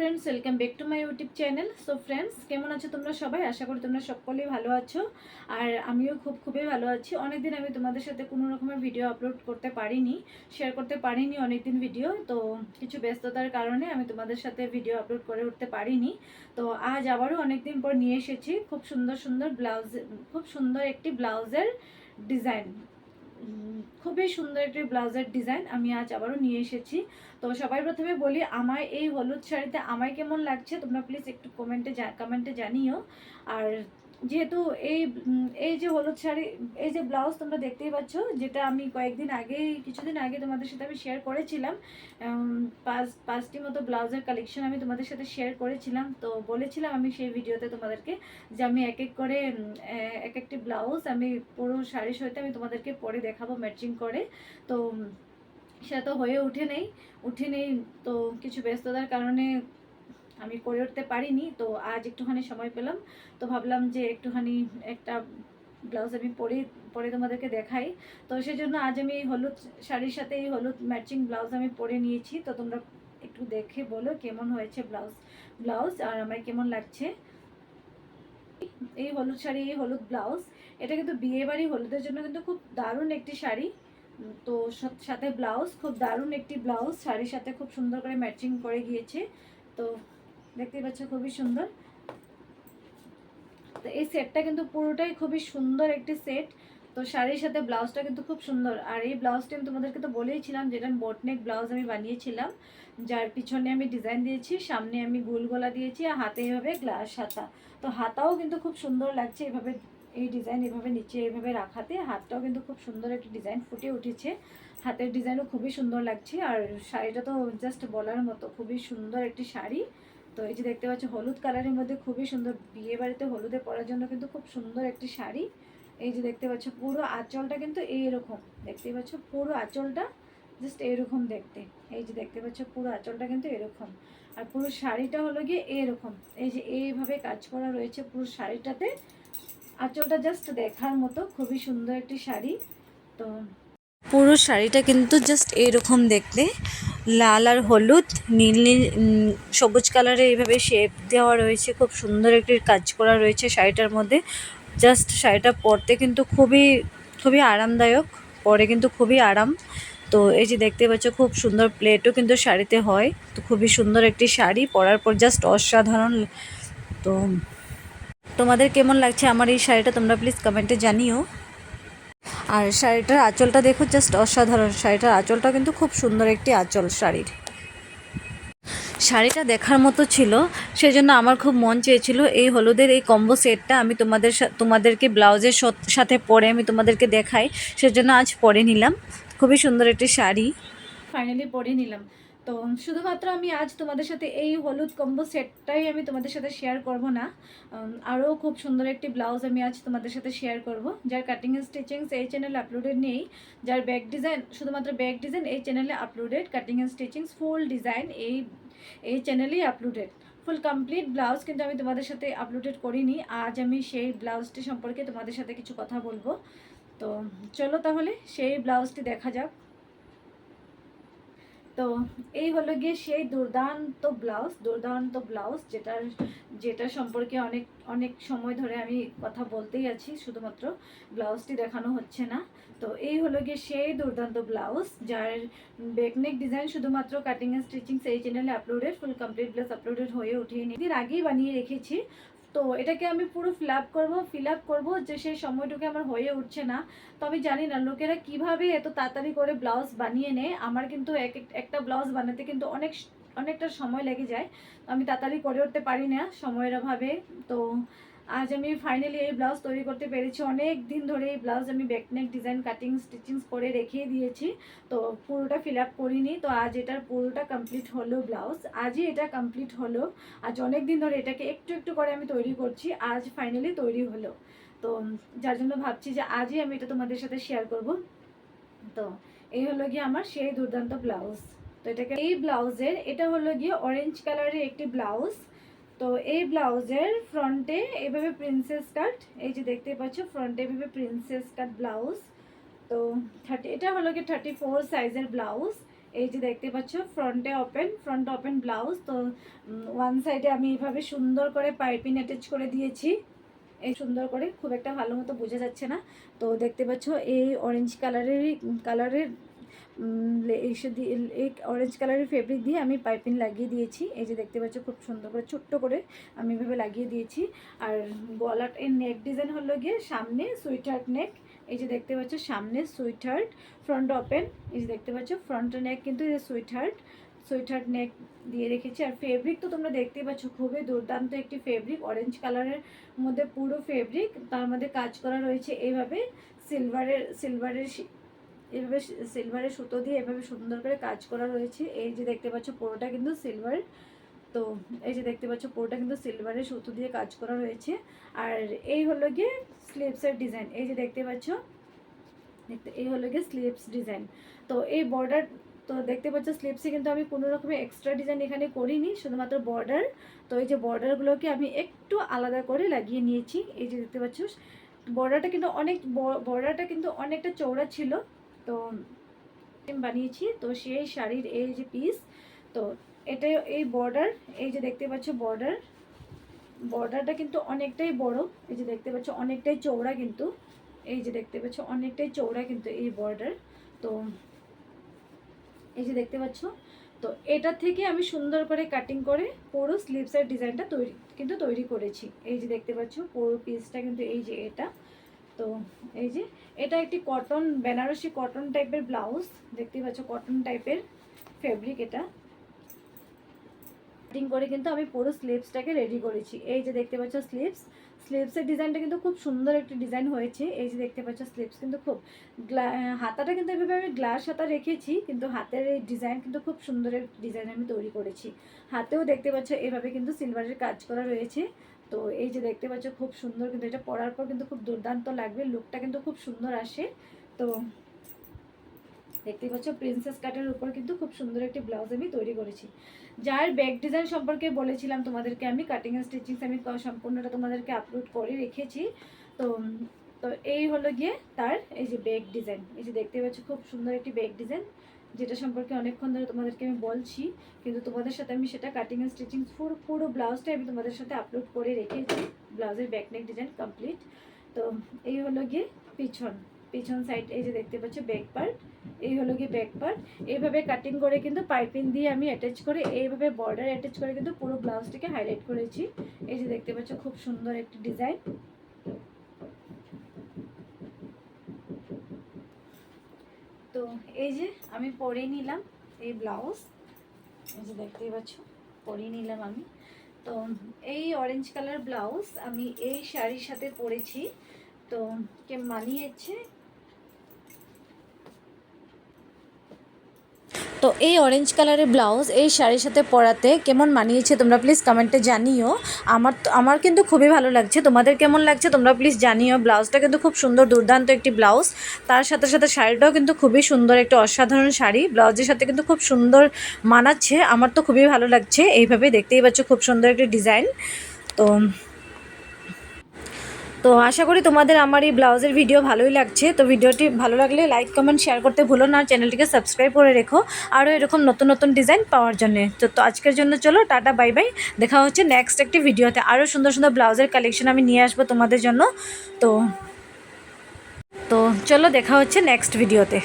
Friends welcome back to my YouTube channel so friends কেমন আছো তোমরা সবাই? আশা করি তোমরা সকলেই ভালো আছো। আর আমিও খুব খুবই ভালো আছি। অনেকদিন আমি তোমাদের সাথে কোনো রকমের ভিডিও আপলোড করতে পারিনি শেয়ার করতে পারিনি অনেকদিন ভিডিও তো কিছু ব্যস্ততার কারণে আমি তোমাদের সাথে ভিডিও আপলোড করে উঠতে পারিনি। তো আজ আবারও অনেকদিন পর নিয়ে এসেছি। খুব সুন্দর সুন্দর ব্লাউজ খুব সুন্দর একটি ব্লাউজের ডিজাইন খুবই সুন্দর একটি ব্লাউজের ডিজাইন আমি আজ আবারও নিয়ে এসেছি। তো সবাই প্রথমে বলি, আমায় এই হলুদ শাড়িতে আমায় কেমন লাগছে? তোমরা প্লিজ একটু কমেন্টে কমেন্টে জানিও। আর যেহেতু এই এই যে হলুদ শাড়ি, এই যে ব্লাউজ তোমরা দেখতেই পাচ্ছ, যেটা আমি কয়েকদিন আগে কিছুদিন আগে তোমাদের সাথে আমি শেয়ার করেছিলাম পাঁচ, পাঁচটি মতো ব্লাউজের কালেকশন আমি তোমাদের সাথে শেয়ার করেছিলাম। তো বলেছিলাম আমি সেই ভিডিওতে তোমাদেরকে যে আমি এক এক করে এক একটি ব্লাউজ আমি পুরো শাড়ির সহিত আমি তোমাদেরকে পরে দেখাবো ম্যাচিং করে। তো সেটা তো হয়ে উঠে নেই উঠে নেই, তো কিছু ব্যস্ততার কারণে আমি করে উঠতে পারিনি, তো আজ একটুখানি সময় পেলাম। তো ভাবলাম যে একটুখানি একটা ব্লাউজ আমি পরে পরে তোমাদেরকে দেখাই। তো সেই জন্য আজ আমি এই হলুদ শাড়ির সাথে এই হলুদ ম্যাচিং ব্লাউজ আমি পরে নিয়েছি। তো তোমরা একটু দেখে বলো কেমন হয়েছে ব্লাউজ ব্লাউজ আর আমার কেমন লাগছে? এই হলুদ শাড়ি, এই হলুদ ব্লাউজ এটা কিন্তু বিয়ে বাড়ি, হলুদের জন্য কিন্তু খুব দারুণ একটি শাড়ি। তো সাথে ব্লাউজ খুব দারুণ একটি ব্লাউজ শাড়ির সাথে খুব সুন্দর করে ম্যাচিং করে গিয়েছে। তো দেখতেই পাচ্ছ, খুবই সুন্দর। তো এই সেটটা কিন্তু পুরোটাই খুবই সুন্দর একটি সেট তো শাড়ির সাথে ব্লাউজটা কিন্তু খুব সুন্দর। আর এই ব্লাউজটা আমি তোমাদেরকে তো বলেইছিলাম যেটা বোটনেক ব্লাউজ আমি বানিয়েছিলাম। যার পিছনে আমি ডিজাইন দিয়েছি, সামনে আমি গোল গলা দিয়েছি আর হাতে এভাবে গ্লাস হাতা। তো হাতাও কিন্তু খুব সুন্দর লাগছে এভাবে, এই ডিজাইন এভাবে নিচে এভাবে রাখাতে। হাতটাও কিন্তু খুব সুন্দর একটি ডিজাইন ফুটে উঠেছে। হাতের ডিজাইনও খুবই সুন্দর লাগছে। আর শাড়িটা তো জাস্ট বলার মতো খুবই সুন্দর একটি শাড়ি। তো এই যে দেখতে পাচ্ছ, হলুদ কালারের মধ্যে খুবই সুন্দর বিয়ে বাড়িতে হলুদে পরার জন্য কিন্তু খুব সুন্দর একটি শাড়ি। এই যে দেখতে পাচ্ছ, পুরো আঁচলটা কিন্তু এইরকম। দেখতেই পাচ্ছ, পুরো আঁচলটা জাস্ট এরকম দেখতে। এই যে দেখতে পাচ্ছ, পুরো আঁচলটা কিন্তু এরকম। আর পুরো শাড়িটা হলো গিয়ে এরকম এই যে এইভাবে কাজ করা রয়েছে পুরো শাড়িটাতে। আঁচলটা জাস্ট দেখার মতো, খুবই সুন্দর একটি শাড়ি। তো পুরো শাড়িটা কিন্তু জাস্ট এরকম দেখতে। লাল আর হলুদ, নীল নীল সবুজ কালারে এইভাবে শেপ দেওয়া রয়েছে। খুব সুন্দর একটি কাজ করা রয়েছে শাড়িটার মধ্যে। জাস্ট শাড়িটা পরতে কিন্তু খুবই খুবই আরামদায়ক, পরে কিন্তু খুবই আরাম। তো এই যে দেখতে পাচ্ছ, খুব সুন্দর প্লেটও কিন্তু শাড়িতে হয়। তো খুবই সুন্দর একটি শাড়ি পরার পর জাস্ট অসাধারণ। তো তোমাদের কেমন লাগছে আমার এই শাড়িটা তোমরা প্লিজ কমেন্টে জানিও। আর শাড়িটার আঁচলটা দেখো জাস্ট অসাধারণ শাড়িটার আঁচলটা কিন্তু খুব সুন্দর একটি আঁচল শাড়ির। শাড়িটা দেখার মতো ছিল, সেজন্য আমার খুব মন চেয়েছিল এই হলুদের এই কম্বো সেটটা আমি তোমাদের তোমাদেরকে ব্লাউজের সাথে পরে আমি তোমাদেরকে দেখাই, সেজন্য আজ পরে নিলাম। খুবই সুন্দর একটি শাড়ি। ফাইনালি পরে নিলাম। তো শুধুমাত্র আমি আজ তোমাদের সাথে এই হলুদ কম্বো সেটটাই আমি তোমাদের সাথে শেয়ার করব না। আরও খুব সুন্দর একটি ব্লাউজ আমি আজ তোমাদের সাথে শেয়ার করব, যার কাটিং স্টিচিংস এই চ্যানেলে আপলোডেড নেই। যার ব্যাক ডিজাইন শুধুমাত্র ব্যাক ডিজাইন এই চ্যানেলে uploaded cutting stitchings full design এই এই চ্যানেলেই আপলোডেড ফুল কমপ্লিট ব্লাউজ কিন্তু আমি তোমাদের সাথে আপলোডেড করিনি, আজ আমি সেই ব্লাউজটি সম্পর্কে তোমাদের সাথে কিছু কথা বলব। তো চলো তাহলে সেই ব্লাউজটি দেখা যাক। তো এই হলো গিয়ে সেই দুর্দান্ত ব্লাউজ দুর্দান্ত ব্লাউজ যেটার, যেটা সম্পর্কে অনেক অনেক সময় ধরে আমি কথা বলতেই আছি, শুধুমাত্র ব্লাউজটি দেখানো হচ্ছে না। তো এই হলো গিয়ে সেই দুর্দান্ত ব্লাউজ যার বেকনেক ডিজাইন শুধুমাত্র কাটিং অ্যান্ড স্টিচিং সেই চ্যানেলে uploaded full complete blouse uploaded হয়ে উঠিয়ে দিন আগেই বানিয়ে রেখেছি তো এটাকে আমি পুরো ফিল আপ করব ফিল আপ করব যে সেই সময়টুকু আমার হয়ে উঠছে না। তো আমি জানি না, লোকেরা কীভাবে এত তাড়াতাড়ি করে ব্লাউজ বানিয়ে নেয়। আমার কিন্তু এক এক- একটা ব্লাউজ বানাতে কিন্তু অনেক, অনেকটা সময় লেগে যায়। আমি তাড়াতাড়ি করে উঠতে পারি না সময়ের অভাবে। তো আজ আমি ফাইনালি এই ব্লাউজ তৈরি করতে পেরেছি। অনেক দিন ধরে এই ব্লাউজ আমি ব্যাকনেক ডিজাইন কাটিং স্টিচিংস করে রেখে দিয়েছি। তো পুরোটা ফিল আপ করিনি। তো আজ এটার পুরোটা কমপ্লিট হলো ব্লাউজ আজই এটা কমপ্লিট হলো। আজ অনেক দিন ধরে এটাকে একটু একটু করে আমি তৈরি করছি। আজ ফাইনালি তৈরি হলো। তো যার জন্য ভাবছি যে আজই আমি এটা তোমাদের সাথে শেয়ার করব। তো এই হলো গিয়ে আমার সেই দুর্দান্ত ব্লাউজ তো এটাকে এই ব্লাউজের এটা হলো গিয়ে অরেঞ্জ কালারের একটি ব্লাউজ তো এই ব্লাউজের ফ্রন্টে এভাবে প্রিন্সেস কাট এই যে দেখতে পাচ্ছ ফ্রন্টে এভাবে প্রিন্সেস কাট ব্লাউজ। তো থার্টি এটা হলো কি থার্টি ফোর সাইজের ব্লাউজ। এই যে দেখতে পাচ্ছ ফ্রন্টে ওপেন ফ্রন্ট ওপেন ব্লাউজ। তো ওয়ান সাইডে আমি এইভাবে সুন্দর করে পাইপিং অ্যাটাচ করে দিয়েছি। এই সুন্দর করে খুব একটা ভালো মতো বোঝা যাচ্ছে না। তো দেখতে পাচ্ছ এই অরেঞ্জ কালারেরই কালারের এসে দিয়ে এই অরেঞ্জ কালারের ফেব্রিক দিয়ে আমি পাইপিং লাগিয়ে দিয়েছি। এই যে দেখতে পাচ্ছ খুব সুন্দর করে, ছোট্ট করে আমি এভাবে লাগিয়ে দিয়েছি। আর গলার এই নেক ডিজাইন হলো গিয়ে সামনে সুইটার্ট নেক এই যে দেখতে পাচ্ছ সামনে সুইটার্ট ফ্রন্ট ওপেন এই যে দেখতে পাচ্ছ ফ্রন্ট নেক কিন্তু সুইটার্ট সুইটার্ট নেক দিয়ে রেখেছি। আর ফেব্রিক তো তোমরা দেখতেই পাচ্ছ, খুবই দুর্দান্ত একটি ফেব্রিক অরেঞ্জ কালারের মধ্যে পুরো ফেব্রিক তার মধ্যে কাজ করা রয়েছে এইভাবে সিলভারের সিলভারের এভাবে সিলভারের সুতো দিয়ে এভাবে সুন্দর করে কাজ করা রয়েছে। এই যে দেখতে পাচ্ছ পুরোটা কিন্তু সিলভার তো এই যে দেখতে পাচ্ছ পুরোটা কিন্তু সিলভারের সুতো দিয়ে কাজ করা রয়েছে। আর এই হলো গিয়ে স্লিপসের ডিজাইন এই যে দেখতে পাচ্ছ, দেখতে, এই হলো গিয়ে স্লিপস ডিজাইন তো এই বর্ডার তো দেখতে পাচ্ছ স্লিপসে কিন্তু আমি কোনো রকমের এক্সট্রা ডিজাইন এখানে করিনি, শুধুমাত্র বর্ডার তো এই যে বর্ডারগুলোকে আমি একটু আলাদা করে লাগিয়ে নিয়েছি। এই যে দেখতে পাচ্ছ বর্ডারটা কিন্তু অনেক বর্ডারটা কিন্তু অনেকটা চৌড়া ছিল। তো বানিয়েছি। তো সেই শাড়ির এই যে পিস তো এটা এই বর্ডার এই যে দেখতে পাচ্ছ বর্ডার বর্ডারটা কিন্তু অনেকটাই বড়। এই যে দেখতে পাচ্ছ অনেকটাই চৌড়া কিন্তু। এই যে দেখতে পাচ্ছ অনেকটাই চৌড়া কিন্তু এই বর্ডার তো এই যে দেখতে পাচ্ছ, তো এটা থেকে আমি সুন্দর করে কাটিং করে পুরো স্লিভসের ডিজাইনটা তৈরি, কিন্তু তৈরি করেছি। এই যে দেখতে পাচ্ছ পুরো পিসটা কিন্তু এই যে এটা। তো এই যে, এটা একটি কটন বেনারসি কটন টাইপের ব্লাউজ দেখতে পাচ্ছ কটন টাইপের ফেব্রিক এটা। কাটিং করে কিন্তু আমি পুরো স্লিভসটাকে রেডি করেছি। এই যে দেখতে পাচ্ছ স্লিভস স্লিভসের ডিজাইনটা কিন্তু খুব সুন্দর একটি ডিজাইন হয়েছে। এই যে দেখতে পাচ্ছ স্লিভস কিন্তু খুব হাতাটা কিন্তু এভাবে আমি গ্লাস হাতা রেখেছি, কিন্তু হাতের এই ডিজাইন কিন্তু খুব সুন্দর ডিজাইন আমি তৈরি করেছি। হাতেও দেখতে পাচ্ছ এভাবে কিন্তু সিলভারের কাজ করা রয়েছে। তো এই যে দেখতে পাচ্ছ, খুব সুন্দর কিন্তু এটা পরার পর কিন্তু খুব দুর্দান্ত লাগবে লুকটা কিন্তু খুব সুন্দর আসে। তো দেখতে পাচ্ছ প্রিন্সেস কাটের উপর কিন্তু খুব সুন্দর একটি ব্লাউজ আমি তৈরি করেছি। যার ব্যাক ডিজাইন সম্পর্কে বলেছিলাম তোমাদেরকে আমি কাটিং অ্যান্ড স্টিচিংস আমি সম্পূর্ণটা তোমাদেরকে আপলোড করে রেখেছি। তো তো এই হলো গিয়ে তার এই যে ব্যাক ডিজাইন এই যে দেখতে পাচ্ছ, খুব সুন্দর একটি ব্যাক ডিজাইন যেটা সম্পর্কে অনেকক্ষণ ধরে তোমাদেরকে আমি বলছি, কিন্তু তোমাদের সাথে আমি সেটা কাটিং অ্যান্ড স্টিচিং পুরো পুরো ব্লাউজটাই আমি তোমাদের সাথে আপলোড করে রেখেছি। ব্লাউজের ব্যাকনেক ডিজাইন কমপ্লিট তো এই হলো গিয়ে পিছন পিছন সাইড এই যে দেখতে পাচ্ছ ব্যাক পার্ট এই হলো গিয়ে ব্যাক পার্ট এইভাবে কাটিং করে কিন্তু পাইপিং দিয়ে আমি অ্যাটাচ করে, এইভাবে বর্ডার অ্যাটাচ করে কিন্তু পুরো ব্লাউজটাকে হাইলাইট করেছি। এই যে দেখতে পাচ্ছ খুব সুন্দর একটি ডিজাইন তো এই যে আমি পরে নিলাম এই ব্লাউজ। এই যে দেখতেই পাচ্ছ, পরে নিলাম আমি। তো এই অরেঞ্জ কালার ব্লাউজ আমি এই শাড়ির সাথে পরেছি। তো কে মানিয়েছে তো এই অরেঞ্জ কালারের ব্লাউজ এই শাড়ির সাথে পরাতে কেমন মানিয়েছে তোমরা প্লিজ কমেন্টে জানিও। আমার আমার কিন্তু খুবই ভালো লাগছে। তোমাদের কেমন লাগছে তোমরা প্লিজ জানিও। ব্লাউজটা কিন্তু খুব সুন্দর, দুর্দান্ত একটি ব্লাউজ তার সাথে সাথে শাড়িটাও কিন্তু খুবই সুন্দর, একটি অসাধারণ শাড়ি। ব্লাউজের সাথে কিন্তু খুব সুন্দর মানাচ্ছে। আমার তো খুবই ভালো লাগছে। এইভাবে দেখতেই পাচ্ছ, খুব সুন্দর একটি ডিজাইন তো তো আশা করি তোমাদের আমার এই ব্লাউজের ভিডিও ভালোই লাগছে। তো ভিডিওটি ভালো লাগলে লাইক কমেন্ট শেয়ার করতে ভুলো না আর চ্যানেলটিকে সাবস্ক্রাইব করে রেখো। আরও এরকম নতুন নতুন ডিজাইন পাওয়ার জন্য। তো তো আজকের জন্য চলো, টাটা বাই বাই দেখা হচ্ছে নেক্সট একটি ভিডিওতে আরও সুন্দর সুন্দর ব্লাউজের কালেকশন আমি নিয়ে আসব তোমাদের জন্য। তো তো চলো দেখা হচ্ছে নেক্সট ভিডিওতে